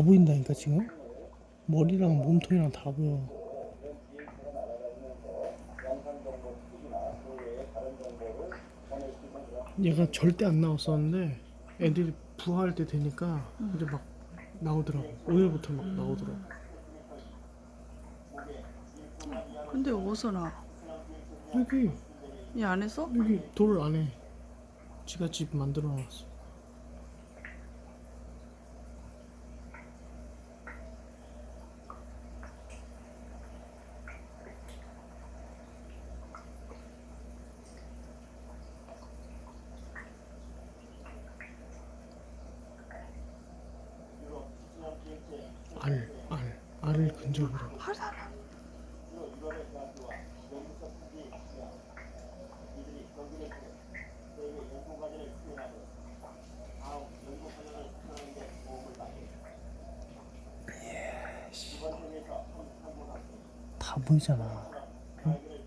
다 보인다니까 지금? 머리랑 몸통이랑 다 보여. 얘가 절대 안 나왔었는데 애들이 부화할 때 되니까 이제 막 나오더라고. 오늘부터 막 나오더라고. 근데 어디서 나? 여기. 이 안에서? 여기 돌 안에. 지가 집 만들어 놨어 알, 알, 알을 근접으로 하라. 다 보이잖아. 응?